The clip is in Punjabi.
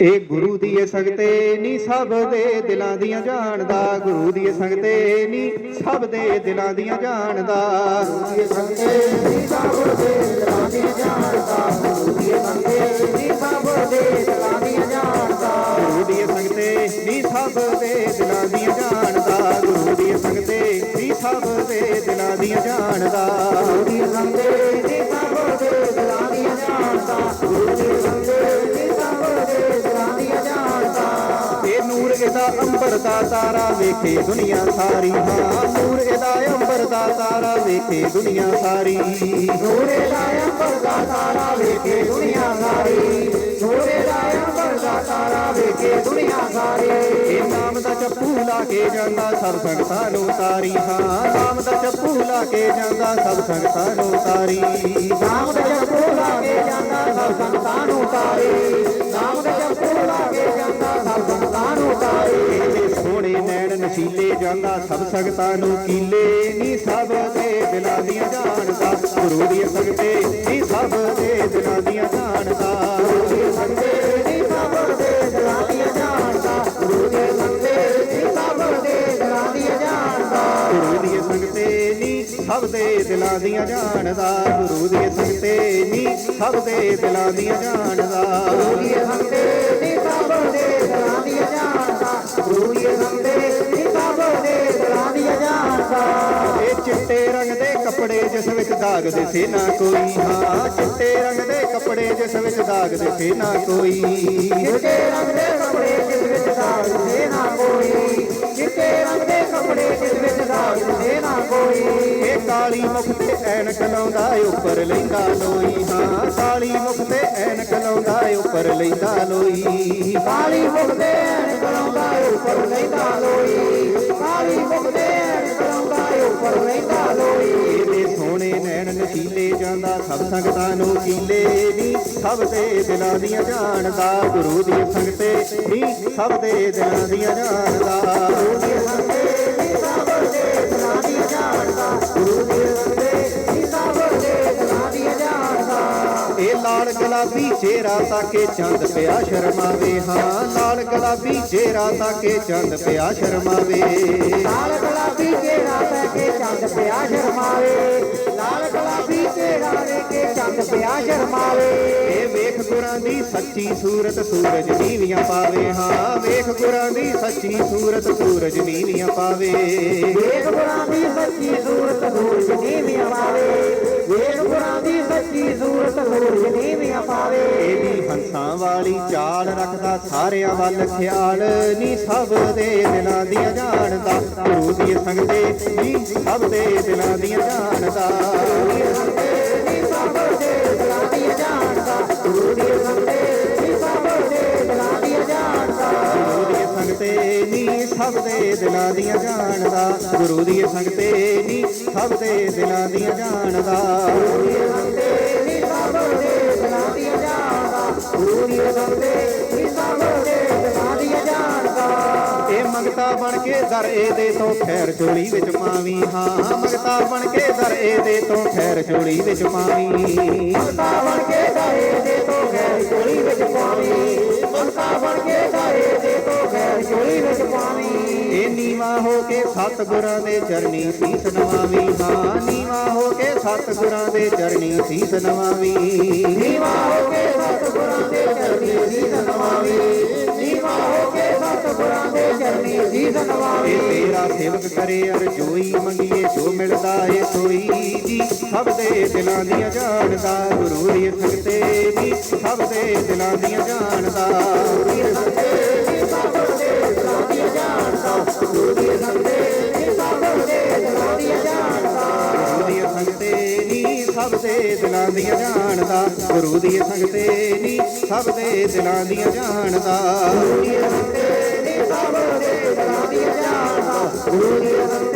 ਇਹ ਗੁਰੂ ਦੀ ਇਹ ਸੰਗਤੇ ਨੀ ਸਭ ਦੇ ਦਿਲਾਂ ਦੀਆਂ ਜਾਣਦਾ ਗੁਰੂ ਦੀ ਇਹ ਸੰਗਤੇ ਨੀ ਸਭ ਦੇ ਦਿਲਾਂ ਦੀਆਂ ਜਾਣਦਾ ਇਹ ਸੰਗੇ ਜੀ ਸਭ ਦੇ। ਦਿਲਾਂ ਦੀ ਜਾਣਦਾ ਗੁਰੂ ਦੀ ਸੰਗੇ ਜੀ ਸਭ ਦੇ ਦਿਲਾਂ ਦੀ ਜਾਣਦਾ ਗੁਰੂ ਦੀ ਸੰਗਤੇ ਨੀ ਸਭ ਦੇ ਦਿਲਾਂ ਦੀਆਂ ਜਾਣਦਾ ਗੁਰੂ ਦੀ ਇਹ ਸੰਗਤੇ ਨੀ ਸਭ ਦੇ ਦਿਲਾਂ ਦੀਆਂ ਜਾਣਦਾ ਗੁਰੂ ਦੀ। ਸੰਗੇ ਅੰਬਰ ਦਾ ਤਾਰਾ ਵੇਖੇ ਦੁਨੀਆ ਸਾਰੀ। ਹਾਂ ਨੂਰ ਇਹਦਾ ਅੰਬਰ ਦਾ ਤਾਰਾ ਵੇਖੇ ਦੁਨੀਆ ਸਾਰੀ। ਨੂਰੇ ਦਾ ਅੰਬਰ ਦਾ ਤਾਰਾ ਵੇਖੇ ਦੁਨੀਆ ਸਾਰੀ। ਨੂਰੇ ਦਾ ਅੰਬਰ ਦਾ ਤਾਰਾ ਵੇਖੇ ਦੁਨੀਆ ਸਾਰੀ। ਇਹ ਨਾਮ ਦਾ ਚੱਪੂ ਲਾ ਕੇ ਜਾਂਦਾ ਸਭ ਸੰਗਤਾਂ ਨੂੰ ਤਾਰੀ। ਹਾਂ, ਨਾਮ ਦਾ ਚੱਪੂ ਲਾ ਕੇ ਜਾਂਦਾ ਸਭ ਸੰਗਤਾਂ ਨੂੰ ਤਾਰੀ। ਨਾਮ ਦਾ ਜਪੋ ਲਾ ਕੇ ਜਾਂਦਾ ਸਭ ਸੰਤਾਂ ਨੂੰ ਤਾਰੇ। ਨਾਮ ਦਾ ਜਪੋ ਲਾ ਕੇ ਜਾਂਦਾ ਨੈਣ ਜਾਂਦਾ ਸਭ ਸੰਗਤਾਂ ਨੂੰ ਕੀਲੇ। ਨੀ ਸਭ ਦੇ ਦਿਲਾਂ ਦੀਆਂ ਜਾਣਦਾ ਗੁਰੂ ਦੀ ਸੰਗਤੇ। ਨੀ ਸਭ ਦੇ ਦਿਲਾਂ ਦੀਆਂ ਜਾਣਦਾ ਗੁਰੂ ਸੰਗੇ ਜੀ ਸਭ ਦੇ ਦਿਲਾਂ ਦੀ ਜਾਣਦਾ ਗੁਰੂ ਦੇ ਸੰਗੇ ਜੀ ਸਭ ਦੇ ਦਿਲਾਂ ਦੀ ਜਾਣਦਾ ਗੁਰੂ ਦੀ ਸੰਗਤੇ। ਨੀ ਸਭ ਦੇ ਦਿਲਾਂ ਦੀਆਂ ਜਾਣਦਾ ਗੁਰੂ ਦੀ ਸੰਗਤੇ। ਨੀ ਸਭ ਦੇ ਦਿਲਾਂ ਦੀਆਂ ਜਾਣਦਾ ਚਿੱਟੇ ਰੰਗ ਦੇ ਕੱਪੜੇ ਜਿਸ ਵਿੱਚ ਦਾਗ ਦਿਸੇ ਨਾ ਕੋਈ। ਹਾਂ ਚਿੱਟੇ ਰੰਗ ਦੇ ਕੱਪੜੇ ਜਿਸ ਵਿੱਚ ਦਾਗ ਦਿਸੇ ਨਾ ਕੋਈ। ਚਿੱਟੇ ਰੰਗ ਦੇ ਕੱਪੜੇ ਜਿਸ ਵਿੱਚ ਦਾਗ ਦੇ ਨਾ ਕੋਈ। ਚਿੱਟੇ ਰੰਗ ਦੇ ਕੱਪੜੇ ਜਿਸ ਵਿੱਚ ਦਾਗ ਦੇ ਨਾ ਕੋਈ। ਇਹ ਕਾਲੀ ਮੁਖ ਤੇ ਐਨਕ ਲਾਉਂਦਾ ਉੱਪਰ ਲੈਂਦਾ ਲੋਈ। ਹਾਂ ਕਾਲੀ ਮੁਖ ਤੇ ਐਨਕ ਲਾਉਂਦਾ ਉੱਪਰ ਲੈਂਦਾ ਲੋਈ। ਕਾਲੀ ਮੁਖ ਦੇ ਕਰਾਉਂਦਾ ਉੱਪਰ ਲੈਂਦਾ ਲੋਈ। ਨਸ਼ੀਲੇ ਸਭ ਸੰਗਤਾਂ ਨੂੰ ਕੀਲੇ ਨੀ, ਸਭ ਦੇ ਦਿਲਾਂ ਦੀਆਂ ਜਾਣਦਾ ਗੁਰੂ ਦੀ ਸੰਗਤੇ ਨੀ, ਸਭ ਦੇ ਦਿਲਾਂ ਦੀਆਂ ਜਾਣਦਾ ਗੁਰੂ ਦੀ ਸੰਗੇ ਜੀ ਸਭ ਦੇ ਦਿਲਾਂ ਦੀ ਜਾਣਦਾ ਗੁਰੂ ਦੀ ਸੰਗੇ ਜੀ ਸਭ ਦੇ ਦਿਲਾਂ ਦੀ। ਜਾਣਦਾ ਇਹ ਲਾਲ ਗੁਲਾਬੀ ਚਿਹਰਾ ਤਾਕੇ ਚੰਦ ਪਿਆ ਸ਼ਰਮਾਵੇ, ਹਾਂ, ਲਾਲ ਗੁਲਾਬੀ ਚਿਹਰਾ ਤਾਕੇ ਚੰਦ ਪਿਆ ਸ਼ਰਮਾਵੇ। ਲਾਲ ਗੁਲਾਬੀ ਜਿਹੜਾ ਪੈ ਕੇ ਚੰਦ ਪਿਆ ਸ਼ਰਮਾਵੇ, ਲਾਲ ਗੁਲਾਬੀ ਕੇ ਚੰਦ ਪਿਆ ਸ਼ਰਮਾਵੇ ਇਹ ਵੇਖ ਗੁਰਾਂ ਦੀ ਸੱਚੀ ਸੂਰਤ ਸੂਰਜ ਨੀਵੀਆਂ ਪਾਵੇ। ਹਾਂ ਵੇਖ ਗੁਰਾਂ ਦੀ ਸੱਚੀ ਸੂਰਤ ਸੂਰਜ ਨੀਵੀਆਂ ਪਾਵੇ। ਵੇਖ ਗੁਰਾਂ ਦੀ ਸੱਚੀ ਸੂਰਤ ਸੂਰਜ ਨੀਵੀਂ ਪਾਵੇ। ਵੇਖ ਗੁਰਾਂ ਦੀ ਸੱਚੀ ਸੂਰਤ ਸੂਰਜ ਨੀਵੀਂ ਪਾਵੇ। ਇਹਦੀ ਹੰਸਾਂ ਵਾਲੀ ਚਾਲ ਰੱਖਦਾ ਸਾਰਿਆਂ ਵੱਲ ਖਿਆਲ। ਨੀ ਸਭ ਦੇ ਦਿਲਾਂ ਦੀਆਂ ਜਾਣਦਾ ਗੁਰੂ ਦੀ ਸੰਗਤੇ। ਨੀ ਸਭ ਦੇ ਦਿਲਾਂ ਦੀਆਂ ਜਾਣਦਾ। ਜੀ ਦਿਲਾਂ ਜਾਣਦਾ ਗੁਰੂ ਦੀ ਸੰਤੇ ਜੀ ਸਭ ਦੇ ਦਿਲਾਂ ਦੀ ਜਾਣਦਾ ਗੁਰੂ ਦੀ ਸੰਗਤੇ ਨੀ ਸਭ ਦੇ ਦਿਲਾਂ ਦੀਆਂ ਜਾਣਦਾ ਗੁਰੂ ਦੀ ਸੰਗਤੇ ਨੀ ਸਭ ਦੇ ਦਿਲਾਂ ਦੀਆਂ ਜਾਣਦਾ ਗੁਰੂ ਦੀ ਸੰਤੇ ਜੀ ਸਭ ਦੇ ਦਿਲਾਂ ਦੀ ਜਾਣਦਾ ਗੁਰੂ ਦੀ ਸੰਤੇ ਮੰਗਤਾ ਬਣ ਕੇ ਦਰ ਇਹਦੇ ਤੋਂ ਖੈਰ ਝੋਲੀ ਵਿੱਚ ਪਾਵੀ। ਹਾਂ, ਮੰਗਤਾ ਬਣ ਕੇ ਦਰ ਇਹਦੇ ਤੋਂ ਖੈਰ ਝੋਲੀ ਵਿੱਚ ਪਾਵੀ। ਮਮਤਾ ਬਣ ਕੇ ਦਾਏ ਦੇ ਤੋਂ ਗੈਰ ਚੋਲੀ ਵਿੱਚ ਪਾਵੀ। ਮਮਤਾ ਬਣ ਕੇ ਦਾਏ ਦੇ ਤੋਂ ਗੈਰ ਚੋਲੀ ਵਿੱਚ ਪਾਵੀ। ਇਹ ਨੀਵਾ ਹੋ ਕੇ ਸਤਿਗੁਰਾਂ ਦੇ ਚਰਨੀ ਸੀਸ ਨਵਾਵੀ। ਹਾਂ, ਨੀਵਾ ਹੋ ਕੇ ਸਤਿਗੁਰਾਂ ਦੇ ਚਰਨੀ ਸੀਸ ਨਵਾਵੀ। ਨੀਵਾ ਹੋ ਕੇ ਸਤਿਗੁਰਾਂ ਦੇ ਚਰਨੀ ਤੇਰਾ ਸੇਵਕ ਕਰੇ ਅਰਜੋਈ ਮੰਗੀਏ, ਜੋ ਮਿਲਦਾ ਏ ਸੋਈ ਜੀ। ਸਭ ਦੇ ਦਿਲਾਂ ਦੀਆਂ ਜਾਣਦਾ, ਗੁਰੂ ਦੀ ਸੰਗਤੇ ਜੀ। ਸਭ ਦੇ ਦਿਲਾਂ ਦੀਆਂ ਜਾਣਦਾ, ਗੁਰੂ ਸੰਤੇ ਜੀ। ਸਭ ਦੇ ਦਿਲਾਂ ਦੀ ਜਾਣਦਾ, ਗੁਰੂ ਦੀ ਸੰਤੇ ਜੀ। ਸਭ ਦੇ ਦਿਲਾਂ ਦੀਆਂ ਜਾਣਦਾ, ਗੁਰੂ ਦੀ ਸੰਗਤੇ ਨੀ ਸਭ ਦੇ ਦਿਲਾਂ ਦੀਆਂ ਜਾਣਦਾ, ਗੁਰੂ ਦੀ ਸੰਗਤੇ ਨੀ ਸਭ ਦੇ ਦਿਲਾਂ ਦੀਆਂ ਜਾਣਦਾ, ਗੁਰੂ ਦੀ ਸੰਤੇ ਜੀ। ਸਭ Thank you.